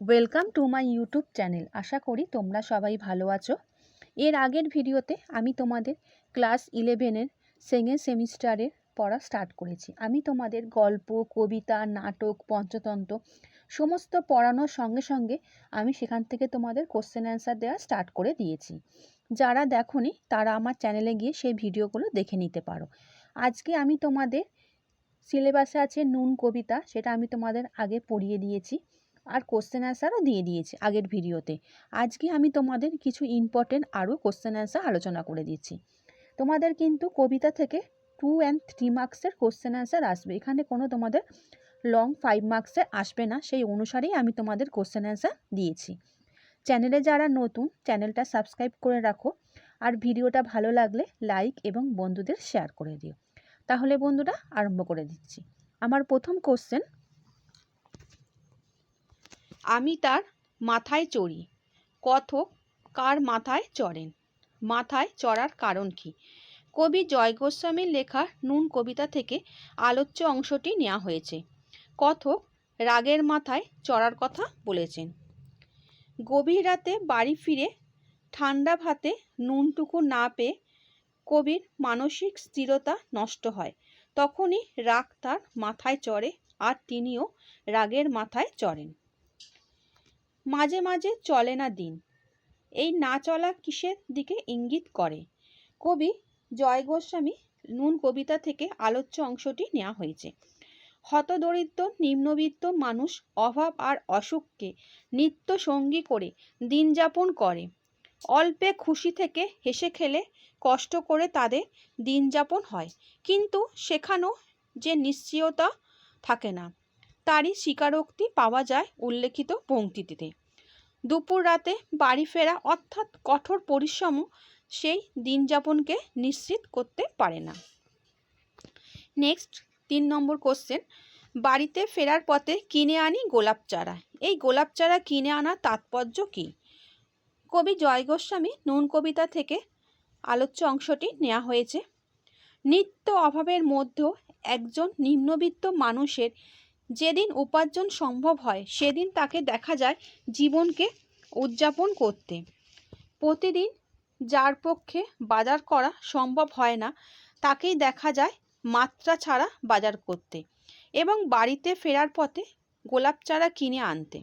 Welcome to my YouTube channel আশা করি তোমরা সবাই ভালো আছো। এর আগের ভিডিওতে আমি তোমাদের ক্লাস ইলেভেনের সেকেন্ড সেমিস্টারের পড়া স্টার্ট করেছি। আমি তোমাদের গল্প, কবিতা, নাটক, পঞ্চতন্ত্র সমস্ত পড়ানোর সঙ্গে সঙ্গে আমি সেখান থেকে তোমাদের কোশ্চেন অ্যান্সার দেওয়া স্টার্ট করে দিয়েছি। যারা দেখোনি, তারা আমার চ্যানেলে গিয়ে সেই ভিডিওগুলো দেখে নিতে পারো। আজকে আমি তোমাদের সিলেবাসে আছে নুন কবিতা, সেটা আমি তোমাদের আগে পড়িয়ে দিয়েছি। আর কোশ্চেন অ্যান্সারও দিয়ে দিয়েছি আগের ভিডিওতে আজকে আমি তোমাদের কিছু ইম্পর্টেন্ট আরও কোশ্চেন অ্যান্সার আলোচনা করে দিচ্ছি। তোমাদের কিন্তু কবিতা থেকে টু অ্যান্ড থ্রি মার্কসের কোশ্চেন অ্যান্সার আসবে। এখানে কোনো তোমাদের লং ফাইভ মার্কসের আসবে না। সেই অনুসারেই আমি তোমাদের কোশ্চেন অ্যান্সার দিয়েছি। চ্যানেলে যারা নতুন চ্যানেলটা সাবস্ক্রাইব করে রাখো। আর ভিডিওটা ভালো লাগলে লাইক এবং বন্ধুদের শেয়ার করে দিও। তাহলে বন্ধুরা, আরম্ভ করে দিচ্ছি। আমার প্রথম কোশ্চেন আমি তার মাথায় চড়ি। কথক, কার মাথায় চড়েন? মাথায় চড়ার কারণ কি? কবি জয় গোস্বামীর লেখা নুন কবিতা থেকে আলোচ্য অংশটি নেওয়া হয়েছে। কথক রাগের মাথায় চড়ার কথা বলেছেন। গভীর রাতে বাড়ি ফিরে ঠান্ডা ভাতে নুনটুকু না পেয়ে কবির মানসিক স্থিরতা নষ্ট হয়। তখনই রাগ তার মাথায় চড়ে আর তিনিও রাগের মাথায় চড়েন। মাঝে মাঝে চলে না দিন। এই না চলা কিসের দিকে ইঙ্গিত করে? কবি জয় গোস্বামী নুন কবিতা থেকে আলোচ্য অংশটি নেওয়া হয়েছে। হতদরিদ্র, নিম্নবিত্ত মানুষ অভাব আর অসুখকে নিত্য সঙ্গী করে দিন যাপন করে। অল্পে খুশি থেকে হেসে খেলে কষ্ট করে তাদের দিন যাপন হয়। কিন্তু সেখানেও যে নিশ্চয়তা থাকে না। তারই স্বীকারোক্তি পাওয়া যায় উল্লেখিত পংক্তিটিতে দুপুর রাতে বাড়ি ফেরা অর্থাৎ কঠোর পরিশ্রমও সেই দিনযাপনকে নিশ্চিত করতে পারে না। নেক্সট, তিন নম্বর কোশ্চেন। বাড়িতে ফেরার পথে কিনে আনি গোলাপ চারা। এই গোলাপ চারা কিনে আনার তাৎপর্য কী? কবি জয় গোস্বামী নুন কবিতা থেকে আলোচ্য অংশটি নেওয়া হয়েছে। নিত্য অভাবের মধ্যেও একজন নিম্নবিত্ত মানুষের যেদিন উপার্জন সম্ভব হয়, সেদিন তাকে দেখা যায় জীবনকে উদযাপন করতে। প্রতিদিন যার পক্ষে বাজার করা সম্ভব হয় না, তাকেই দেখা যায় মাত্রা ছাড়া বাজার করতে এবং বাড়িতে ফেরার পথে গোলাপ চারা কিনে আনতে।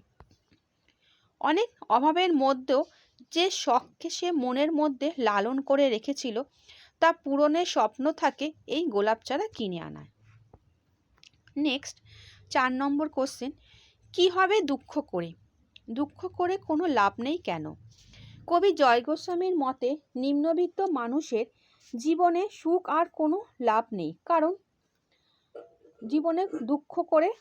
অনেক অভাবের মধ্যেও যে শখকে সে মনের মধ্যে লালন করে রেখেছিল, তা পূরণের স্বপ্ন থাকে এই গোলাপ চারা কিনে আনায়। নেক্সট চার নম্বর কোশ্চেন কি হবে দুঃখ করে? দুঃখ করে কোনো লাভ নেই কেন? কবি জয় গোস্বামীর মতে, নিম্নবিত্ত মানুষের জীবনে সুখ আর কোনো লাভ নেই। কারণ, জীবনে দুঃখ করে,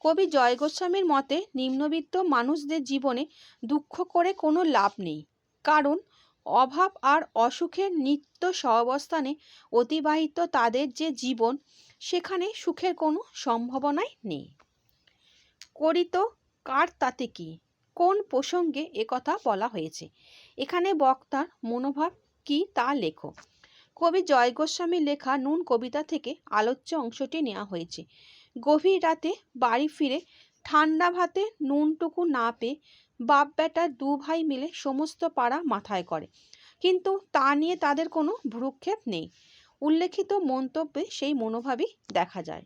কবি জয় গোস্বামীর মতে, নিম্নবিত্ত মানুষদের জীবনে দুঃখ করে কোনো লাভ নেই। কারণ অভাব আর অসুখের নিত্য সহাবস্থানে অতিবাহিত তাদের যে জীবন, সেখানে সুখের কোনো সম্ভাবনাই নেই। করিত কার তাতে কি? কোন প্রসঙ্গে একথা বলা হয়েছে? এখানে বক্তার মনোভাব কি তা লেখো। কবি জয় গোস্বামীর লেখা নুন কবিতা থেকে আলোচ্য অংশটি নেওয়া হয়েছে। গভীর রাতে বাড়ি ফিরে ঠান্ডা ভাতে নুনটুকু না পেয়ে বাপ বেটা দু ভাই মিলে সমস্ত পাড়া মাথায় করে। কিন্তু তা নিয়ে তাদের কোনো ভ্রুক্ষেপ নেই। উল্লেখিত মন্তব্যে সেই মনোভাবই দেখা যায়।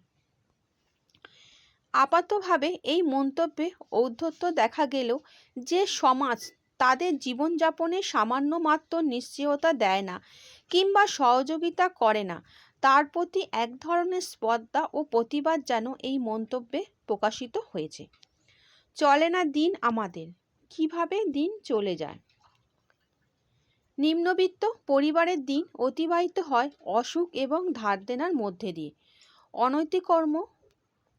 আপাতভাবে এই মন্তব্যে ঔদ্ধত্য দেখা গেলেও যে সমাজ তাদের জীবনযাপনে সামান্য মাত্র নিশ্চয়তা দেয় না কিংবা সহযোগিতা করে না, তার প্রতি এক ধরনের স্পর্ধা ও প্রতিবাদ যেন এই মন্তব্যে প্রকাশিত হয়েছে। চলে না দিন আমাদের। কীভাবে দিন চলে যায়? নিম্নবিত্ত পরিবারের দিন অতিবাহিত হয় অসুখ এবং ধার দেনার মধ্যে দিয়ে। অনৈতিকর্ম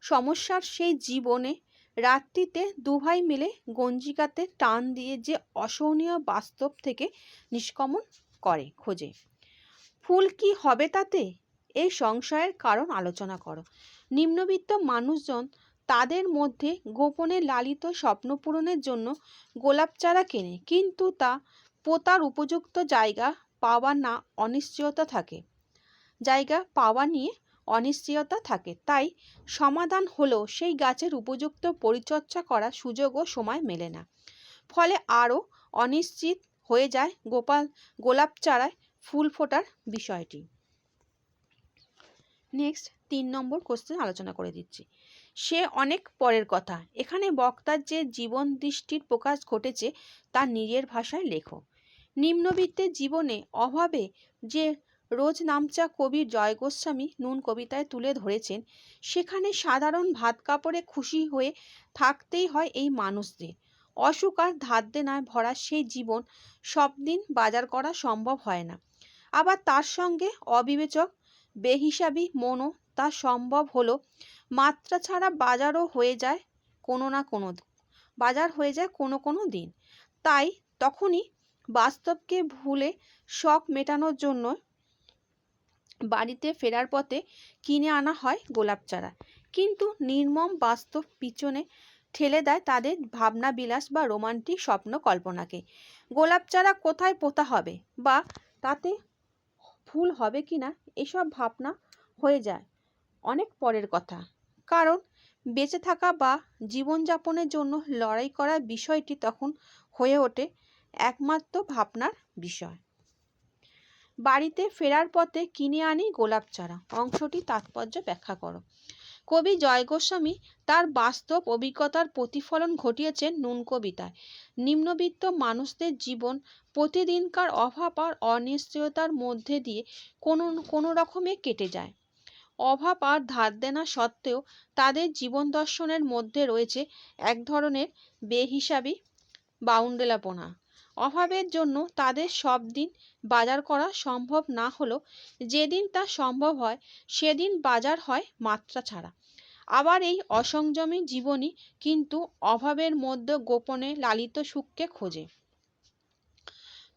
সমস্যার সেই জীবনে রাত্রিতে দুভাই মিলে গঞ্জিকাতে টান দিয়ে যে অসহনীয় বাস্তব থেকে নিষ্কমন করে, খোঁজে। ফুল কি হবে তাতে? এই সংশয়ের কারণ আলোচনা করো। নিম্নবিত্ত মানুষজন তাদের মধ্যে গোপনে লালিত স্বপ্ন পূরণের জন্য গোলাপ চারা কেনে। কিন্তু তা পোতার উপযুক্ত জায়গা পাওয়া না, অনিশ্চয়তা থাকে। জায়গা পাওয়া নিয়ে অনিশ্চয়তা থাকে। তাই সমাধান হলেও সেই গাছের উপযুক্ত পরিচর্যা করার সুযোগ ও সময় মেলে না। ফলে আরও অনিশ্চিত হয়ে যায় গোপাল গোলাপ চারায় ফুল ফোটার বিষয়টি। নেক্সট তিন নম্বর কোশ্চেন আলোচনা করে দিচ্ছি। সে অনেক পরের কথা। এখানে বক্তার যে জীবন দৃষ্টির প্রকাশ ঘটেছে, তা নিজের ভাষায় লেখো। নিম্নবিত্তের জীবনে অভাবে যে রোজ নামচা কবি জয় গোস্বামী নুন কবিতায় তুলে ধরেছেন, সেখানে সাধারণ ভাত কাপড়ে খুশি হয়ে থাকতেই হয় এই মানুষদের। অসুখ আর ধার দেনায় ভরা সেই জীবন সব দিন বাজার করা সম্ভব হয় না। আবার তার সঙ্গে অবিবেচক, বেহিসাবি মনও তা সম্ভব হলো মাত্রা ছাড়া বাজারও হয়ে যায় কোনো না কোনো বাজার হয়ে যায় কোনো কোনো দিন। তাই তখনই বাস্তবকে ভুলে শখ মেটানোর জন্য বাড়িতে ফেরার পথে কিনে আনা হয় গোলাপ চারা। কিন্তু নির্মম বাস্তব পিছনে ঠেলে দেয় তাদের ভাবনা বিলাস বা রোমান্টিক স্বপ্ন কল্পনাকে। গোলাপ চারা কোথায় পোতা হবে বা তাতে ফুল হবে কি না এসব ভাবনা হয়ে যায় অনেক পরের কথা। কারণ বেঁচে থাকা বা জীবনযাপনের জন্য লড়াই করার বিষয়টি তখন হয়ে ওঠে একমাত্র ভাবনার বিষয়। বাড়িতে ফেরার পথে কিনে আনি গোলাপ চারা। অংশটি তাৎপর্য ব্যাখ্যা করো। কবি জয় গোস্বামী তার বাস্তব অভিজ্ঞতার প্রতিফলন ঘটিয়েছেন নুন কবিতায়। নিম্নবিত্ত মানুষদের জীবন প্রতিদিনকার অভাব আর অনিশ্চয়তার মধ্যে দিয়ে কোনো কোনো রকমে কেটে যায়। অভাব আর ধার দেনা সত্ত্বেও তাদের জীবন দর্শনের মধ্যে রয়েছে এক ধরনের বেহিসাবি বাউন্ডেলাপনা। অভাবের জন্য তাদের সব দিন বাজার করা সম্ভব না হলেও যেদিন তা সম্ভব হয়, সেদিন বাজার হয় মাত্রা ছাড়া। আবার এই অসংযমী জীবনই কিন্তু অভাবের মধ্যে গোপনে লালিত সুখকে খোঁজে।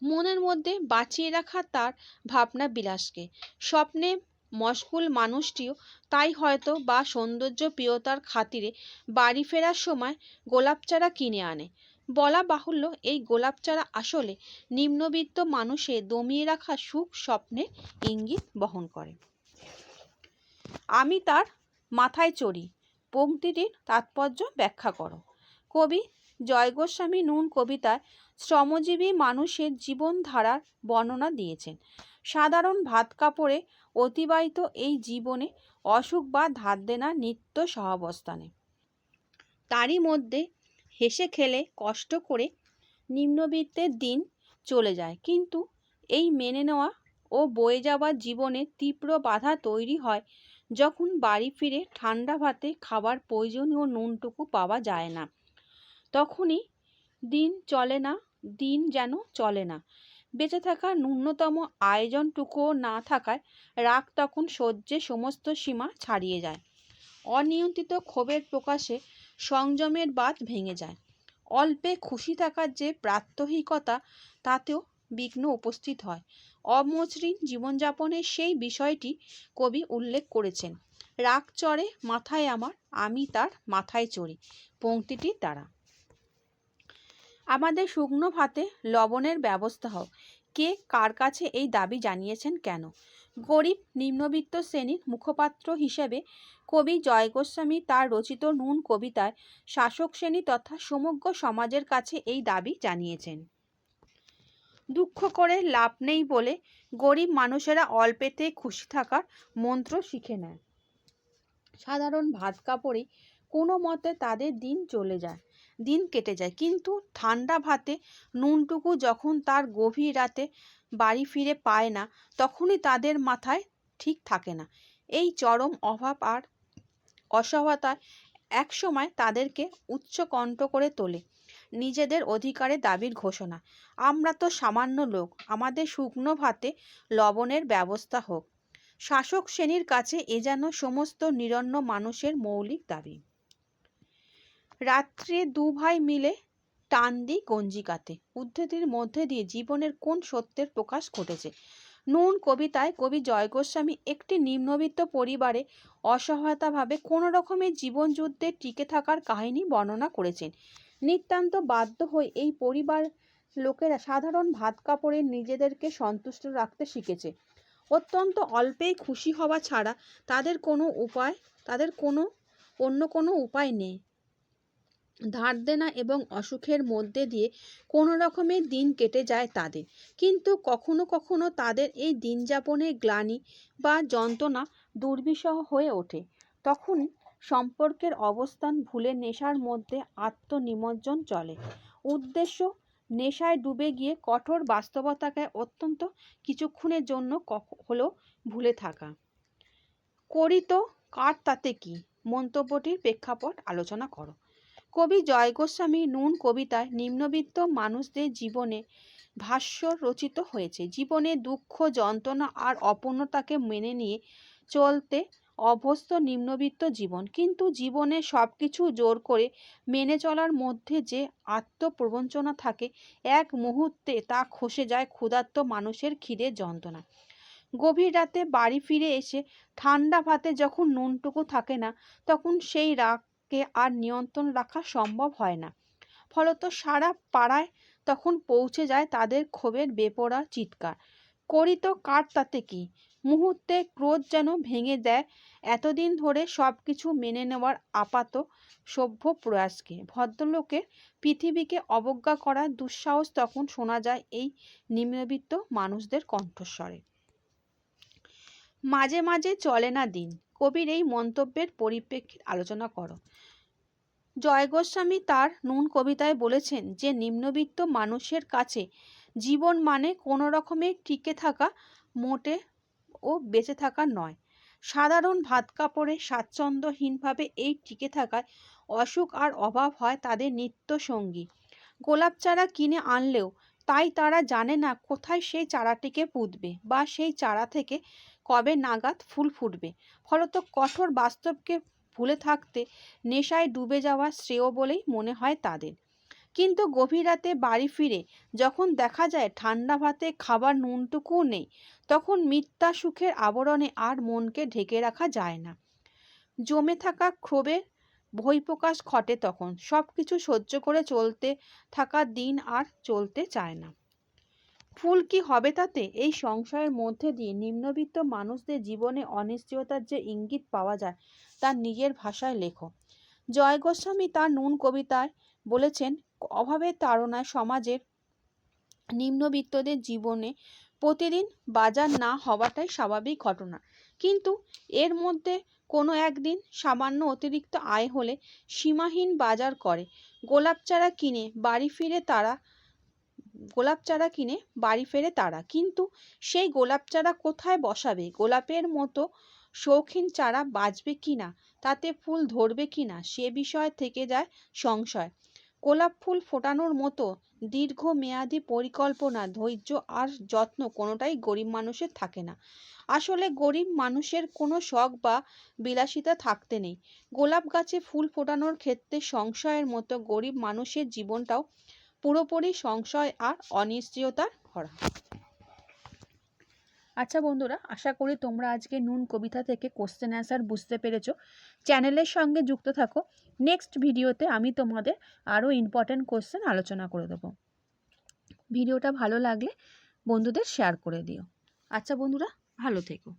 মনের মধ্যে বাঁচিয়ে রাখা তার ভাবনা বিলাসকে। স্বপ্নে মশগুল মানুষটিও তাই হয়তো বা সৌন্দর্য প্রিয়তার খাতিরে বাড়ি ফেরার সময় গোলাপ চারা কিনে আনে। বলা বাহুল্য এই গোলাপ চারা আসলে নিম্নবিত্ত মানুষের দমিয়ে রাখা সুখ স্বপ্নের ইঙ্গিত বহন করে। আমি তার মাথায় চড়ি পংক্তিটির তাৎপর্য ব্যাখ্যা করো। কবি জয় গোস্বামী নুন কবিতায় শ্রমজীবী মানুষের জীবনধারার বর্ণনা দিয়েছেন। সাধারণ ভাত কাপড়ে অতিবাহিত এই জীবনে অসুখ বা ধার দেনা নিত্য সহাবস্থানে। তারই মধ্যে হেসে খেলে, কষ্ট করে নিম্নবিত্তের দিন চলে যায়। কিন্তু এই মেনে নেওয়া ও বয়ে যাওয়া জীবনে তীব্র বাধা তৈরি হয় যখন বাড়ি ফিরে ঠান্ডা ভাতে খাবার প্রয়োজনীয় নুনটুকু পাওয়া যায় না। তখনই দিন চলে না, দিন যেন চলে না। বেঁচে থাকার ন্যূনতম আয়োজনটুকুও না থাকায় রাগ তখন সহ্যে সমস্ত সীমা ছাড়িয়ে যায়। অনিয়ন্ত্রিত ক্ষোভের প্রকাশে সংযমের বাঁধ ভেঙে যায়। অল্পে খুশি থাকার যে প্রাত্যহিকতা, তাতেও বিঘ্ন উপস্থিত হয়। অমসৃণ জীবনযাপনের সেই বিষয়টি কবি উল্লেখ করেছেন, রাগ চড়ে মাথায় আমার, আমি তার মাথায় চড়ি। পংক্তিটির দ্বারা আমাদের শুকনো ভাতে লবণের ব্যবস্থা হোক কে কার কাছে এই দাবি জানিয়েছেন কেন? গরিব নিম্নবিত্ত শ্রেণির মুখপাত্র হিসেবে কবি জয় গোস্বামী তার রচিত নুন কবিতায় শাসক শ্রেণি তথা সমগ্র সমাজের কাছে এই দাবি জানিয়েছেন। দুঃখ করে লাভ নেই বলে গরিব মানুষেরা অল্পেতে খুশি থাকার মন্ত্র শিখে নেয়। সাধারণ ভাত কাপড়ে কোনো মতে তাদের দিন চলে যায়, দিন কেটে যায়। কিন্তু ঠান্ডা ভাতে নুনটুকু যখন তার গভীর রাতে বাড়ি ফিরে পায় না, তখনই তাদের মাথায় ঠিক থাকে না। এই চরম অভাব আর অসহায়তায় একসময় তাদেরকে উচ্চ কণ্ঠ করে তোলে, নিজেদের অধিকারে দাবির ঘোষণা। আমরা তো সামান্য লোক, আমাদের শুকনো ভাতে লবণের ব্যবস্থা হোক। শাসক শ্রেণির কাছে এ যেন সমস্ত নিরন্ন মানুষের মৌলিক দাবি। রাত্রে দু ভাই মিলে টান দিই গঞ্জিকাতে উদ্ধৃতির মধ্যে দিয়ে জীবনের কোন সত্যের প্রকাশ ঘটেছে? নুন কবিতায় কবি জয় গোস্বামী একটি নিম্নবিত্ত পরিবারে অসহায়তাভাবে কোনো রকমের জীবনযুদ্ধে টিকে থাকার কাহিনী বর্ণনা করেছেন। নিতান্ত বাধ্য হয়ে এই পরিবার লোকেরা সাধারণ ভাত কাপড়ে নিজেদেরকে সন্তুষ্ট রাখতে শিখেছে। অত্যন্ত অল্পেই খুশি হওয়া ছাড়া তাদের কোনো উপায়, তাদের কোনো অন্য কোনো উপায় নেই। ধার দেনা এবং অসুখের মধ্যে দিয়ে কোনো রকমের দিন কেটে যায় তাদের। কিন্তু কখনো কখনো তাদের এই দিন যাপনের গ্লানি বা যন্ত্রণা দুর্বিষহ হয়ে ওঠে। তখন সম্পর্কের অবস্থান ভুলে নেশার মধ্যে আত্মনিমজ্জন চলে। উদ্দেশ্য, নেশায় ডুবে গিয়ে কঠোর বাস্তবতাকে অত্যন্ত কিছুক্ষণের জন্য হলেও ভুলে থাকা। করি তো কার তাতে কি? মন্তব্যটির প্রেক্ষাপট আলোচনা করো। কবি জয় গোস্বামী নুন কবিতায় নিম্নবিত্ত মানুষদের জীবনে ভাষ্য রচিত হয়েছে। জীবনে দুঃখ, যন্ত্রণা আর অপূর্ণতাকে মেনে নিয়ে চলতে অভ্যস্ত নিম্নবিত্ত জীবন। কিন্তু জীবনে সব কিছু জোর করে মেনে চলার মধ্যে যে আত্মপ্রবঞ্চনা থাকে এক মুহূর্তে তা খসে যায় ক্ষুধার্ত মানুষের খিদের যন্ত্রণা। গভীর রাতে বাড়ি ফিরে এসে ঠান্ডা ভাতে যখন নুনটুকু থাকে না, তখন সেই রাগকে আর নিয়ন্ত্রণ রাখা সম্ভব হয় না। ফলত সারা পাড়ায় তখন পৌঁছে যায় তাদের ক্ষোভের বেপরা চিৎকার। করি তো কার তাতে কি? মুহূর্তে ক্রোধ যেন ভেঙে দেয়। এতদিন ধরে সব কিছু মেনে নেওয়ার আপাত সভ্য প্রয়াসকে। ভদ্রলোকের পৃথিবীকে অবজ্ঞা করার দুঃসাহস তখন শোনা যায় এই নিম্নবিত্ত মানুষদের কণ্ঠস্বরে। মাঝে মাঝে চলে না দিন। কবির এই মন্তব্যের পরিপ্রেক্ষিত আলোচনা করো। জয় গোস্বামী তার নুন কবিতায় বলেছেন যে, নিম্নবিত্ত মানুষের কাছে জীবন মানে কোনো রকমের টিকে থাকা, মোটে ও বেঁচে থাকা নয়। সাধারণ ভাত কাপড়ে স্বাচ্ছন্দ্যহীনভাবে এই টিকে থাকায় অসুখ আর অভাব হয় তাদের নিত্য সঙ্গী। গোলাপ চারা কিনে আনলেও তাই তারা জানে না কোথায় সেই চারাটিকে পুঁতবে বা সেই চারা থেকে কবে নাগাদ ফুল ফুটবে? ফলত কঠোর বাস্তবকে ভুলে থাকতে নেশায় ডুবে যাওয়া শ্রেয় বলেই মনে হয় তাদের। কিন্তু গভীর রাতে বাড়ি ফিরে যখন দেখা যায় ঠান্ডা ভাতে খাবার নুনটুকুও নেই, তখন মিথ্যা সুখের আবরণে আর মনকে ঢেকে রাখা যায় না। জমে থাকা ক্ষোভের বহিঃপ্রকাশ ঘটে তখন। সব কিছু সহ্য করে চলতে থাকা দিন আর চলতে চায় না। ফুল কি হবে তাতে? এই সংশয়ের মধ্যে দিয়ে নিম্নবিত্ত মানুষদের জীবনে অনিশ্চয়তার যে ইঙ্গিত পাওয়া যায় তার নিজের ভাষায় লেখো। জয় গোস্বামী তার নুন কবিতায় বলেছেন, অভাবের তাড়নায় সমাজের নিম্নবিত্তদের জীবনে প্রতিদিন বাজার না হওয়াটাই স্বাভাবিক ঘটনা। কিন্তু এর মধ্যে কোনো একদিন সামান্য অতিরিক্ত আয় হলে সীমাহীন বাজার করে। গোলাপ চারা কিনে বাড়ি ফিরে তারা গোলাপ চারা কিনে বাড়ি ফেরে তারা। কিন্তু সেই গোলাপ চারা কোথায় বসাবে? গোলাপের মতো শৌখিন চারা বাঁচবে কি না? তাতে ফুল ধরবে কি না? সে বিষয় থেকে যায় সংশয়। গোলাপ ফুল ফোটানোর মতো দীর্ঘমেয়াদী পরিকল্পনা, ধৈর্য আর যত্ন কোনোটাই গরিব মানুষের থাকে না। আসলে গরিব মানুষের কোনো শখ বা বিলাসিতা থাকতে নেই। গোলাপ গাছে ফুল ফোটানোর ক্ষেত্রে সংশয়ের মতো গরিব মানুষের জীবনটাও পুরোপুরি সংশয় আর অনিশ্চয়তার ভরা আচ্ছা বন্ধুরা, আশা করি তোমরা আজকে নুন কবিতা থেকে কোশ্চেন অ্যান্সার বুঝতে পেরেছ। চ্যানেলের সঙ্গে যুক্ত থাকো। নেক্সট ভিডিওতে আমি তোমাদের আরও ইম্পর্ট্যান্ট কোশ্চেন আলোচনা করে দেবো। ভিডিওটা ভালো লাগলে বন্ধুদের শেয়ার করে দিও। আচ্ছা বন্ধুরা, ভালো থেকো।